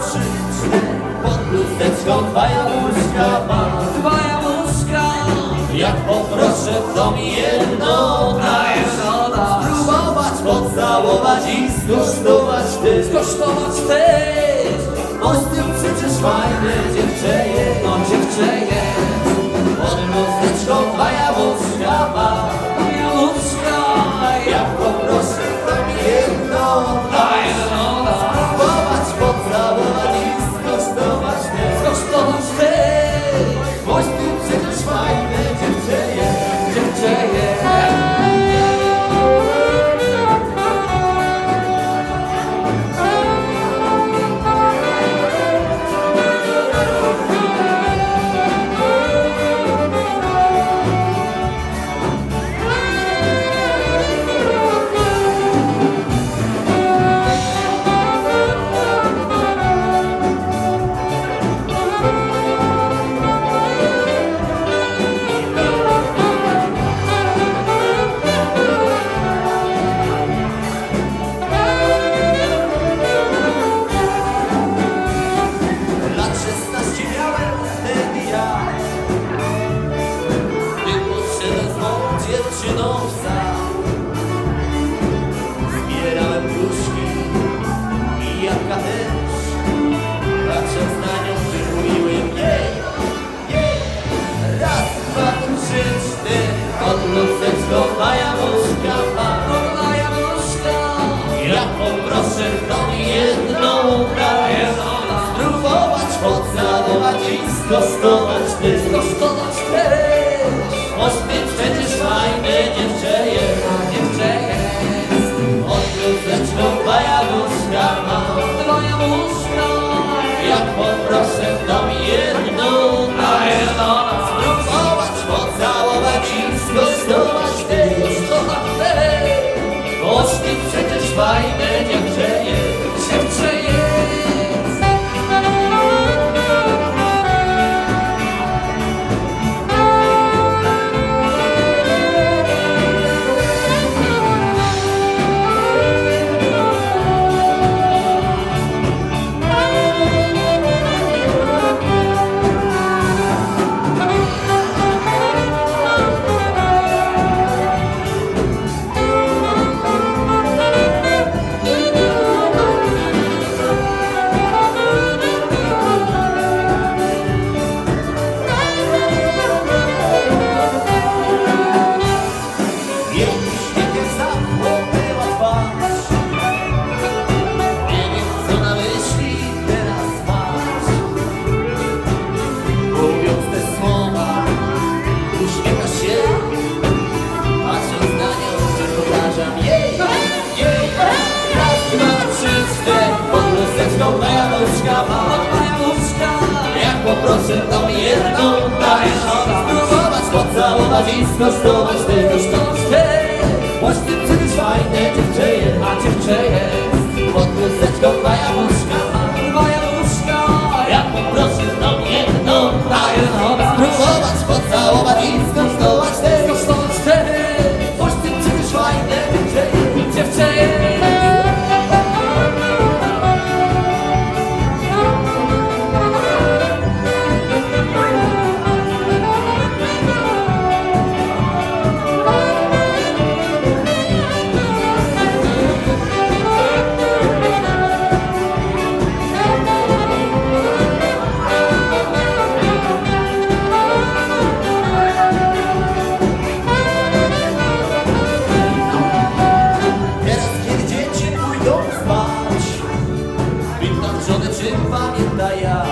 cztery Pod bluzeczką dwa jabłuszka ma Dwa jabłuszka, Jak poproszę to mi jedno dasz. Spróbować, pocałować i skosztować ty Skosztować ty, Bo z tym przecież fajne dziewczęje sad Zbierałem gruszki i jabłka też Patrząc na nią wymówiłem jej, jej Raz, dwa, trzy, cztery. Pod luseczką na jabłuszka ma Dwa jabłuszka, Jak poproszę mi jedną daj. Spróbować, pocałować i skosztować ty Skosztować ty, Ty przecież fajne dziewczęje a dziewczęje. Od bluzeczką dwa jabłuszka mam to mi jedną daj Spróbować, pocałować i skosztować tego skosztować ty, Właśnie przecież fajne dziewczęje a dziewczęje. Pod luseczką na jabłuszka пам'ятає.